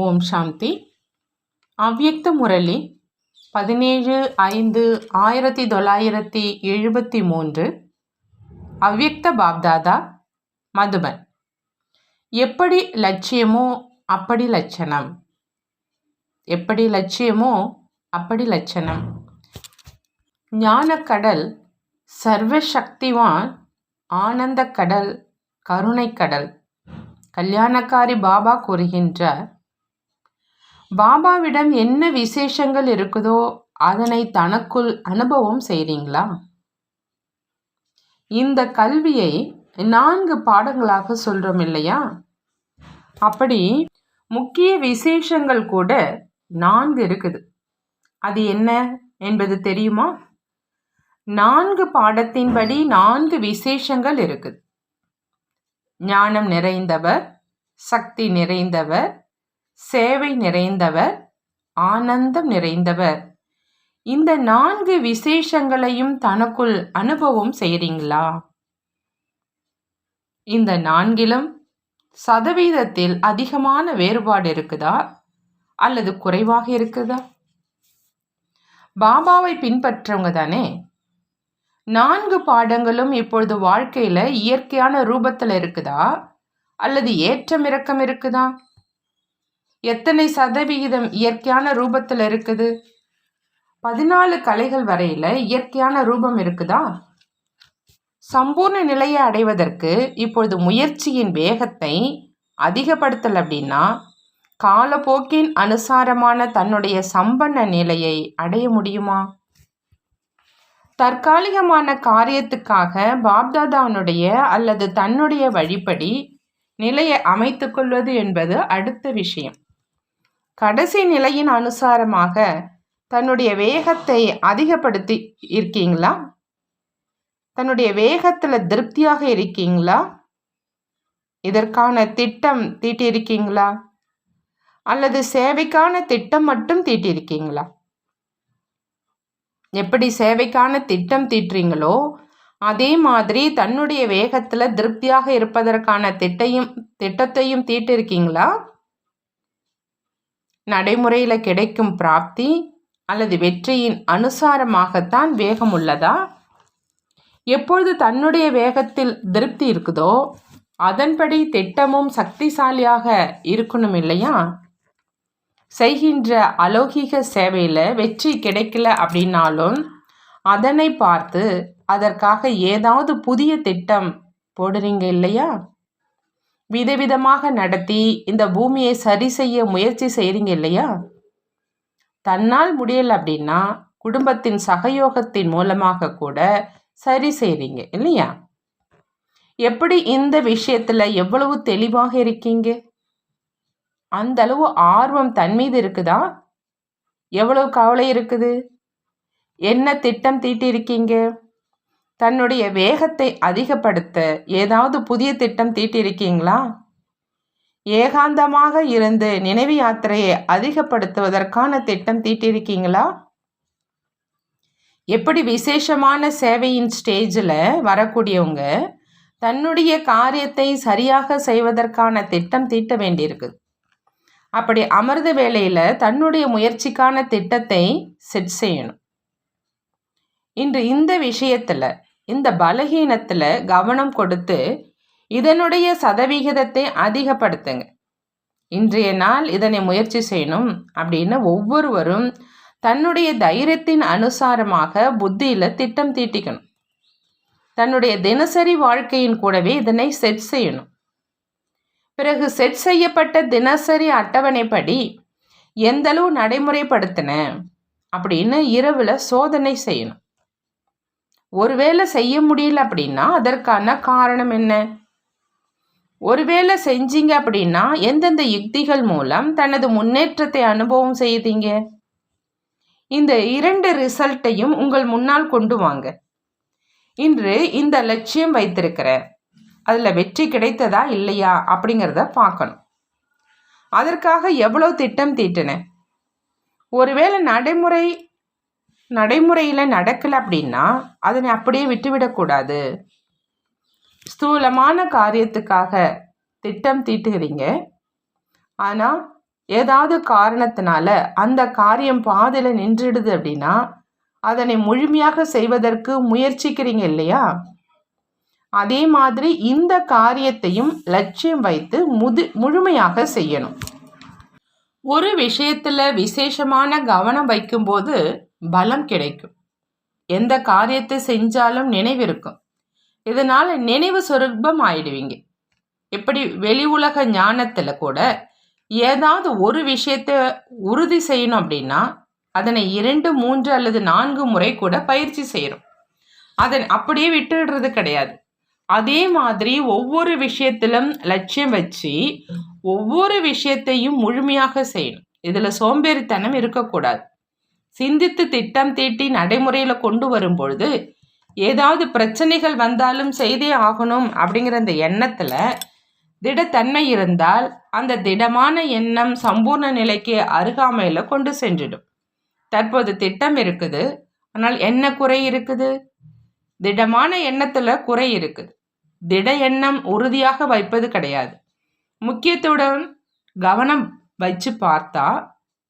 ஓம் சாந்தி. அவ்யக்த முரளி பதினேழு ஐந்து ஆயிரத்தி தொள்ளாயிரத்தி எழுபத்தி மூன்று. அவ்யக்த பாப்தாதா மதுபன். எப்படி லட்சியமோ அப்படி லட்சணம். எப்படி லட்சியமோ அப்படி லட்சணம். ஞானக்கடல் சர்வசக்திவான் ஆனந்தக்கடல் கருணைக்கடல். கல்யாணக்காரி பாபா கூறுகின்றார் பாபாவிடம் என்ன விசேஷங்கள் இருக்குதோ அதனை தனக்குள் அனுபவம் செய்றீங்களா? இந்த கல்வியை நான்கு பாடங்களாக சொல்றோம் இல்லையா? அப்படி முக்கிய விசேஷங்கள் கூட நான்கு இருக்குது. அது என்ன என்பது தெரியுமா? நான்கு பாடத்தின்படி நான்கு விசேஷங்கள் இருக்குது. ஞானம் நிறைந்தவர் சக்தி நிறைந்தவர் சேவை நிறைந்தவர் ஆனந்தம் நிறைந்தவர். இந்த நான்கு விசேஷங்களையும் தனக்குள் அனுபவம் செய்கிறீங்களா இந்த நான்கிலும் சதவீதத்தில் அதிகமான வேறுபாடு இருக்குதா? அல்லது குறைவாக இருக்குதா? பாபாவை பின்பற்றவங்க தானே. நான்கு பாடங்களும் இப்பொழுது வாழ்க்கையில் இயற்கையான ரூபத்தில் இருக்குதா? அல்லது ஏற்றம் இறக்கம் இருக்குதா? எத்தனை சதவிகிதம் இயற்கையான ரூபத்தில் இருக்குது? பதினாலு கலைகள் வரையில் இயற்கையான ரூபம் இருக்குதா? சம்பூர்ண நிலையை அடைவதற்கு இப்பொழுது முயற்சியின் வேகத்தை அதிகப்படுத்தல் அப்படின்னா காலப்போக்கின் அனுசாரமான தன்னுடைய சம்பன்ன நிலையை அடைய முடியுமா? தற்காலிகமான காரியத்துக்காக பாப்தாதானுடைய அல்லது தன்னுடைய வழிப்படி நிலையை அமைத்துக்கொள்வது என்பது அடுத்த விஷயம். கடைசி நிலையின் அனுசாரமாக தன்னுடைய வேகத்தை அதிகப்படுத்தி இருக்கீங்களா? தன்னுடைய வேகத்தில் திருப்தியாக இருக்கீங்களா? இதற்கான திட்டம் தீட்டியிருக்கீங்களா? அல்லது சேவைக்கான திட்டம் மட்டும் தீட்டியிருக்கீங்களா? எப்படி சேவைக்கான திட்டம் தீட்டுறீங்களோ அதே மாதிரி தன்னுடைய வேகத்தில் திருப்தியாக இருப்பதற்கான திட்டையும் திட்டத்தையும் தீட்டிருக்கீங்களா? நடைமுறையில் கிடைக்கும் பிராப்தி அல்லது வெற்றியின் அனுசாரமாகத்தான் வேகம் உள்ளதா? எப்பொழுது தன்னுடைய வேகத்தில் திருப்தி இருக்குதோ அதன்படி திட்டமும் சக்திசாலியாக இருக்கணும் இல்லையா? செய்கின்ற அலௌகிக சேவையில் வெற்றி கிடைக்கல அப்படின்னாலும் அதனை பார்த்து அதற்காக ஏதாவது புதிய திட்டம் போடுறீங்க இல்லையா? விதவிதமாக நடத்தி இந்த பூமியை சரி செய்ய முயற்சி செய்கிறீங்க இல்லையா? தன்னால் முடியலை அப்படின்னா குடும்பத்தின் சகயோகத்தின் மூலமாக கூட சரி செய்கிறீங்க இல்லையா? எப்படி இந்த விஷயத்தில் எவ்வளவு தெளிவாக இருக்கீங்க? அந்த அளவு ஆர்வம் தன் மீது இருக்குதா? எவ்வளவு கவலை இருக்குது? என்ன திட்டம் தீட்டியிருக்கீங்க தன்னுடைய வேகத்தை அதிகப்படுத்த ஏதாவது புதிய திட்டம் தீட்டியிருக்கீங்களா ஏகாந்தமாக இருந்து நினைவு யாத்திரையை அதிகப்படுத்துவதற்கான திட்டம் தீட்டியிருக்கீங்களா எப்படி விசேஷமான சேவையின் ஸ்டேஜில் வரக்கூடியவங்க தன்னுடைய காரியத்தை சரியாக செய்வதற்கான திட்டம் தீட்ட வேண்டியிருக்கு. அப்படி அமிர்த வேலையில் தன்னுடைய முயற்சிக்கான திட்டத்தை செட் செய்யணும். இன்று இந்த விஷயத்தில் இந்த பலகீனத்தில் கவனம் கொடுத்து இதனுடைய சதவிகிதத்தை அதிகப்படுத்துங்க. இன்றைய நாள் இதனை முயற்சி செய்யணும் அப்படின்னு ஒவ்வொருவரும் தன்னுடைய தைரியத்தின் அனுசாரமாக புத்தியில் திட்டம் தீட்டிக்கணும். தன்னுடைய தினசரி வாழ்க்கையின் கூடவே இதனை செட் செய்யணும். பிறகு செட் செய்யப்பட்ட தினசரி அட்டவணைப்படி எந்தளவு நடைமுறைப்படுத்தின அப்படின்னு இரவில் சோதனை செய்யணும். ஒருவேளை செய்ய முடியல அப்படின்னா அதற்கான காரணம் என்ன? ஒருவேளை செஞ்சீங்க அப்படின்னா எந்தெந்த யுக்திகள் மூலம் தனது முன்னேற்றத்தை அனுபவம் செய்தீங்க? இந்த இரண்டு ரிசல்ட்டையும் உங்கள் முன்னால் கொண்டு வாங்க. இன்று இந்த லட்சியம் வைத்திருக்கிற அதில் வெற்றி கிடைத்ததா இல்லையா அப்படிங்கிறத பார்க்கணும். அதற்காக எவ்வளோ திட்டம் தீட்டினேன் ஒருவேளை நடைமுறை நடைமுறையில் நடக்கலை அப்படின்னா அதனை அப்படியே விட்டுவிடக்கூடாது. ஸ்தூலமான காரியத்துக்காக திட்டம் தீட்டுகிறீங்க. ஆனால் ஏதாவது காரணத்தினால அந்த காரியம் பாதையில் நின்றுடுது அப்படின்னா அதனை முழுமையாக செய்வதற்கு முயற்சிக்கிறீங்க இல்லையா? அதே மாதிரி இந்த காரியத்தையும் லட்சியம் வைத்து முது முழுமையாக செய்யணும். ஒரு விஷயத்தில் விசேஷமான கவனம் வைக்கும்போது பலம் கிடைக்கும். எந்த காரியத்தை செஞ்சாலும் நினைவிருக்கும். இதனால் நினைவு சொரூபம் ஆயிடுவீங்க. எப்படி வெளி உலக ஞானத்தில் கூட ஏதாவது ஒரு விஷயத்தை உறுதி செய்யணும் அப்படின்னா அதனை இரண்டு மூன்று அல்லது நான்கு முறை கூட பயிற்சி செய்கிறோம் அதை அப்படியே விட்டுடுறது கிடையாது. அதே மாதிரி ஒவ்வொரு விஷயத்திலும் லட்சியம் வச்சு ஒவ்வொரு விஷயத்தையும் முழுமையாக செய்யணும். இதில் சோம்பேறித்தனம் இருக்கக்கூடாது. சிந்தித்து திட்டம் தீட்டி நடைமுறையில் கொண்டு வரும் பொழுது ஏதாவது பிரச்சனைகள் வந்தாலும் செய்தே ஆகணும் அப்படிங்கிற அந்த எண்ணத்தில் திடத்தன்மை இருந்தால் அந்த திடமான எண்ணம் சம்பூர்ண நிலைக்கு அருகாமையில் கொண்டு சென்றிடும். தற்போது திட்டம் இருக்குது ஆனால் என்ன குறை இருக்குது? திடமான எண்ணத்தில் குறை இருக்குது. திட எண்ணம் உறுதியாக வைப்பது கிடையாது. முக்கியத்துடன் கவனம் வச்சு பார்த்தா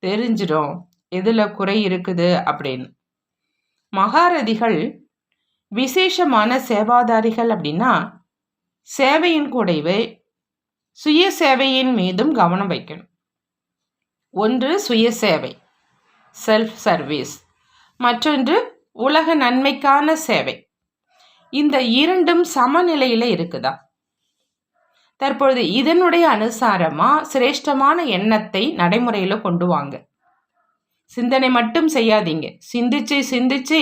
தெரிஞ்சிடும். எதில் குறை இருக்குது அப்படின்னு. மகாரதிகள் விசேஷமான சேவாதாரிகள் அப்படின்னா சேவையின் கூடவே சுய சேவையின் மீதும் கவனம் வைக்கணும். ஒன்று சுய சேவை செல்ஃப் சர்வீஸ் மற்றொன்று உலக நன்மைக்கான சேவை. இந்த இரண்டும் சமநிலையில் இருக்குதா? தற்பொழுது இதனுடைய அனுசாரமாக சிரேஷ்டமான எண்ணத்தை நடைமுறையில் கொண்டு வாங்க. சிந்தனை மட்டும் செய்யாதீங்க. சிந்திச்சு சிந்திச்சு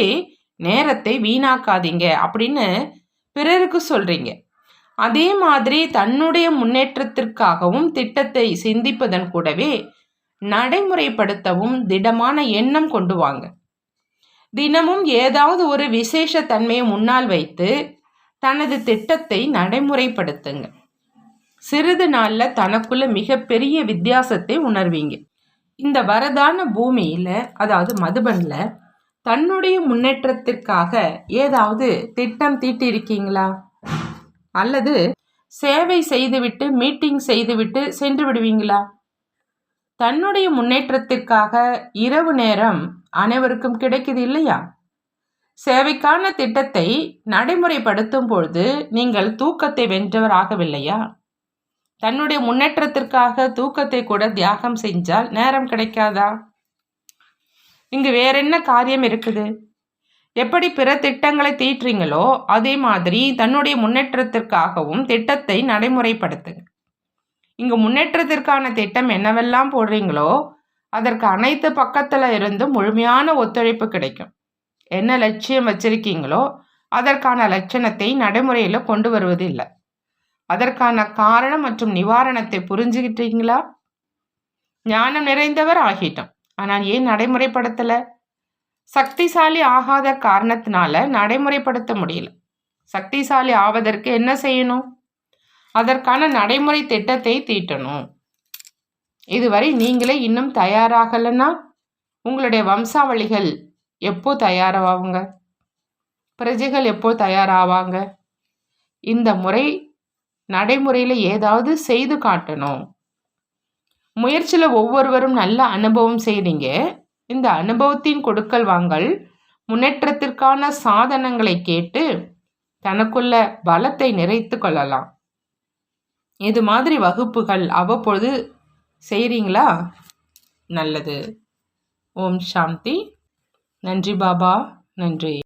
நேரத்தை வீணாக்காதீங்க அப்படின்னு பிறருக்கு சொல்கிறீங்க அதே மாதிரி தன்னுடைய முன்னேற்றத்திற்காகவும் திட்டத்தை சிந்திப்பதன் கூடவே நடைமுறைப்படுத்தவும் திடமான எண்ணம் கொண்டு வாங்க. தினமும் ஏதாவது ஒரு விசேஷ தன்மையை முன்னால் வைத்து தனது திட்டத்தை நடைமுறைப்படுத்துங்க. சிறிது நாளில் தனக்குள்ள மிகப்பெரிய வித்தியாசத்தை உணர்வீங்க. இந்த வரதான பூமியில் அதாவது மதுபனில் தன்னுடைய முன்னேற்றத்திற்காக ஏதாவது திட்டம் தீட்டியிருக்கீங்களா அல்லது சேவை செய்துவிட்டு மீட்டிங் செய்துவிட்டு சென்று விடுவீங்களா? தன்னுடைய முன்னேற்றத்திற்காக இரவு நேரம் அனைவருக்கும் கிடைக்குது இல்லையா? சேவைக்கான திட்டத்தை நடைமுறைப்படுத்தும் பொழுது நீங்கள் தூக்கத்தை வென்றவர் ஆகவில்லையா தன்னுடைய முன்னேற்றத்திற்காக தூக்கத்தை கூட தியாகம் செஞ்சால் நேரம் கிடைக்காதா? இங்கு வேற என்ன காரியம் இருக்குது? எப்படி பிற திட்டங்களை தீட்டுறீங்களோ அதே மாதிரி தன்னுடைய முன்னேற்றத்திற்காகவும் திட்டத்தை நடைமுறைப்படுத்துங்க. இங்கு முன்னேற்றத்திற்கான திட்டம் என்னவெல்லாம் போடுறீங்களோ அதற்கு அனைத்து பக்கத்தில் இருந்தும் முழுமையான ஒத்துழைப்பு கிடைக்கும். என்ன லட்சியம் வச்சிருக்கீங்களோ அதற்கான லட்சணத்தை நடைமுறையில் கொண்டு வருவது இல்லை அதற்கான காரணம் மற்றும் நிவாரணத்தை புரிஞ்சுக்கிட்டீங்களா ஞானம் நிறைந்தவர் ஆகிட்டோம். ஆனால் ஏன் நடைமுறைப்படுத்தலை? சக்திசாலி ஆகாத காரணத்தினால நடைமுறைப்படுத்த முடியல. சக்திசாலி ஆவதற்கு என்ன செய்யணும்? அதற்கான நடைமுறை திட்டத்தை தீட்டணும். இதுவரை நீங்களே இன்னும் தயாராகலைன்னா உங்களுடைய வம்சாவளிகள் எப்போ தயாராவாங்க? பிரஜைகள் எப்போ தயாராவாங்க? இந்த முறை நடைமுறையில் ஏதாவது செய்து காட்டணும். முயற்சியில் ஒவ்வொருவரும் நல்ல அனுபவம் செய்கிறீங்க இந்த அனுபவத்தின் கொடுக்கல் வாங்கல் முன்னேற்றத்திற்கான சாதனங்களை கேட்டு தனக்குள்ள பலத்தை நிறைத்து கொள்ளலாம். இது மாதிரி வகுப்புகள் அவ்வப்பொழுது செய்கிறீங்களா நல்லது. ஓம் சாந்தி. நன்றி பாபா. நன்றி.